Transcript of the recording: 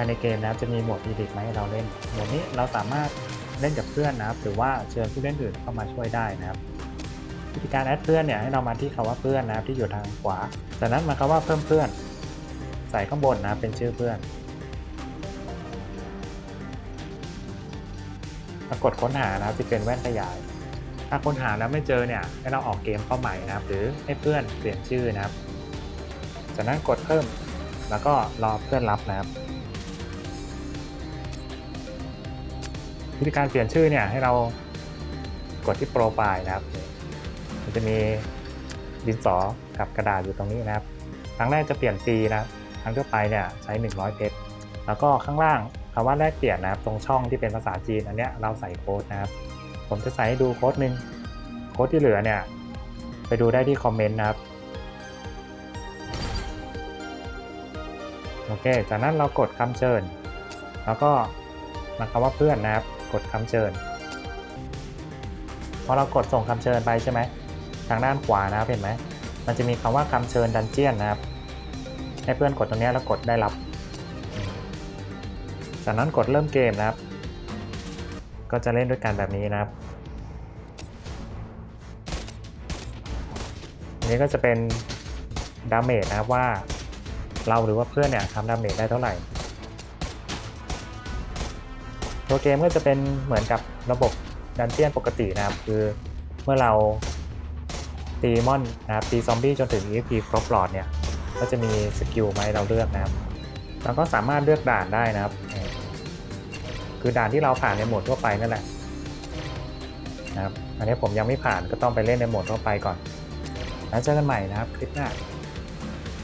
ายในเกมนะครับจะมีโหมดอีดิทมาให้เราเล่นโหมดนี้เราสามารถเล่นกับเพื่อนนะครับ หรือว่าเชิญผู้เล่นอื่นเข้ามาช่วยได้นะครับวิธีการแอดเพื่อนเนี่ยให้เรามาที่คำว่าเพื่อนนะครับที่อยู่ทางขวา จากนั้นมาคำว่าเพิ่มเพื่อน ใส่ข้างบนนะเป็นชื่อเพื่อนมากดค้นหานะครับที่เป็นแว่นขยาย ถ้าค้นหาแล้วไม่เจอเนี่ยให้เราออกเกมเข้าใหม่นะครับ หรือให้เพื่อนเปลี่ยนชื่อนะครับ จากนั้นกดเพิ่มแล้วก็รอเพื่อนรับนะครับ วิธีการเปลี่ยนชื่อเนี่ยให้เรากดที่โปรไฟล์นะครับ มันจะมีดินสอกับกระดาษอยู่ตรงนี้นะครับ ครั้งแรกจะเปลี่ยนฟรีนะครับครั้งทั่วไปเนี่ยใช้ 100 เพชร แล้วก็ข้างล่างคำว่าแลกเปลี่ยนนะครับ ตรงช่องที่เป็นภาษาจีนอันเนี้ยเราใส่โค้ดนะครับ ผมจะใส่ให้ดูโค้ดหนึ่งโค้ดที่เหลือเนี่ยไปดูได้ที่คอมเมนต์นะครับโอเค จากนั้นเรากดคำเชิญ แล้วก็มาคำว่าเพื่อนนะครับ กดคำเชิญ พอเรากดส่งคำเชิญไปใช่ไหมทางด้านขวานะครับเห็นไหมมันจะมีคำว่าคำเชิญดันเจียนนะครับให้เพื่อนกดตรงนี้แล้วกดได้รับ จากนั้นกดเริ่มเกมนะครับ ก็จะเล่นด้วยกันแบบนี้นะครับอันนี้ก็จะเป็นดาเมจนะครับว่าเราหรือว่าเพื่อนเนี่ยทำดาเมจได้เท่าไหร่ ตัวเกมก็จะเป็นเหมือนกับระบบดันเจียนปกตินะครับ คือเมื่อเราตีมอนนะครับตีซอมบี้จนถึง EXP ครบหลอดเนี่ย ก็จะมีสกิลมาให้เราเลือกนะครับเราก็สามารถเลือกด่านได้นะครับ คือด่านที่เราผ่านในโหมดทั่วไปนั่นแหละนะครับอันนี้ผมยังไม่ผ่านก็ต้องไปเล่นในโหมดทั่วไปก่อน แล้วเจอกันใหม่นะครับคลิปหน้า